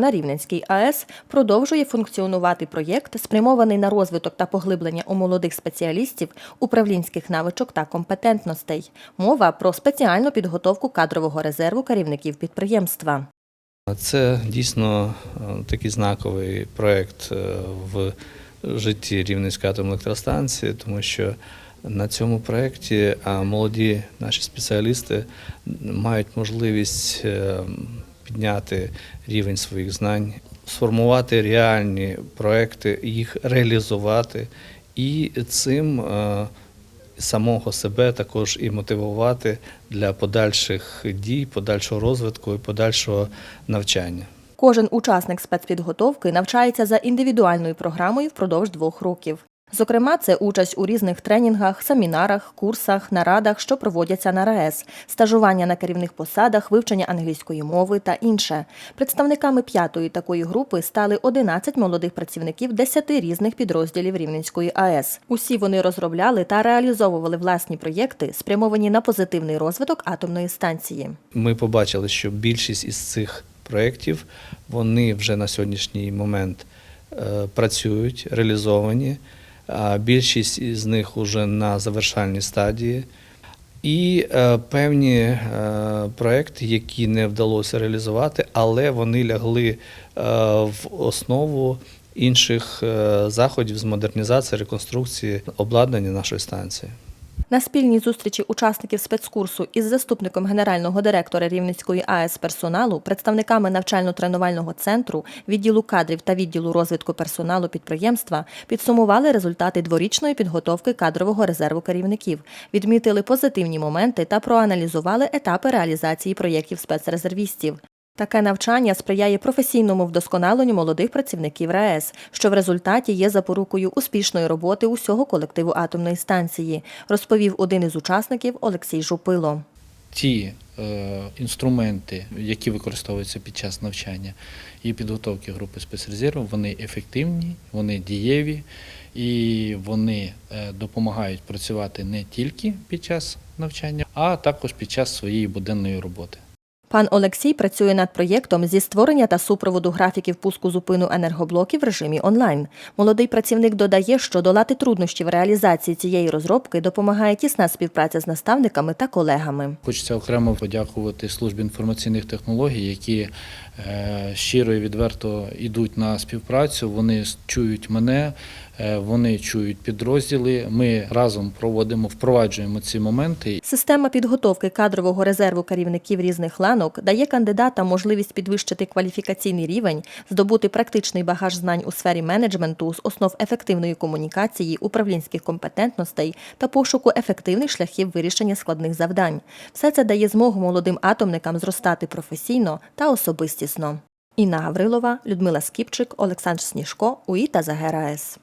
На Рівненській АЕС продовжує функціонувати проєкт, спрямований на розвиток та поглиблення у молодих спеціалістів управлінських навичок та компетентностей. Мова про спеціальну підготовку кадрового резерву керівників підприємства. Це дійсно е, такий знаковий проєкт е, в житті Рівненської атомної електростанції, тому що на цьому проєкті молоді наші спеціалісти мають можливість е, підняти рівень своїх знань, сформувати реальні проекти, їх реалізувати і цим е, самого себе також і мотивувати для подальших дій, подальшого розвитку і подальшого навчання. Кожен учасник спецпідготовки навчається за індивідуальною програмою впродовж двох років. Зокрема, це участь у різних тренінгах, семінарах, курсах, нарадах, що проводяться на РаЕС, стажування на керівних посадах, вивчення англійської мови та інше. Представниками п'ятої такої групи стали 11 молодих працівників 10 різних підрозділів Рівненської АЕС. Усі вони розробляли та реалізовували власні проєкти, спрямовані на позитивний розвиток атомної станції. Ми побачили, що більшість із цих проєктів вони вже на сьогоднішній момент е, працюють, реалізовані. А Більшість із них вже на завершальній стадії. І е, певні е, проекти, які не вдалося реалізувати, але вони лягли е, в основу інших е, заходів з модернізації, реконструкції обладнання нашої станції. На спільній зустрічі учасників спецкурсу із заступником генерального директора Рівненської АЕС персоналу, представниками навчально-тренувального центру, відділу кадрів та відділу розвитку персоналу підприємства підсумували результати дворічної підготовки кадрового резерву керівників, відмітили позитивні моменти та проаналізували етапи реалізації проєктів спецрезервістів. Таке навчання сприяє професійному вдосконаленню молодих працівників РаЕС, що в результаті є запорукою успішної роботи усього колективу атомної станції, розповів один із учасників Олексій Жупило. ті е, інструменти, які використовуються під час навчання і підготовки групи спецрезерву, вони ефективні, вони дієві і вони е, допомагають працювати не тільки під час навчання, а також під час своєї буденної роботи. Пан Олексій працює над проєктом зі створення та супроводу графіків пуску зупину енергоблоків в режимі онлайн. Молодий працівник додає, що долати труднощі в реалізації цієї розробки допомагає тісна співпраця з наставниками та колегами. Хочеться окремо подякувати службі інформаційних технологій, які е, щиро і відверто йдуть на співпрацю. Вони чують мене, е, вони чують підрозділи. Ми разом проводимо, впроваджуємо ці моменти. Система підготовки кадрового резерву керівників різних ланок дає кандидатам можливість підвищити кваліфікаційний рівень, здобути практичний багаж знань у сфері менеджменту з основ ефективної комунікації, управлінських компетентностей та пошуку ефективних шляхів вирішення складних завдань. Все це дає змогу молодим атомникам зростати професійно та особистісно. Інна Гаврилова, Людмила Скіпчик, Олександр Сніжко, УІТА Загера С.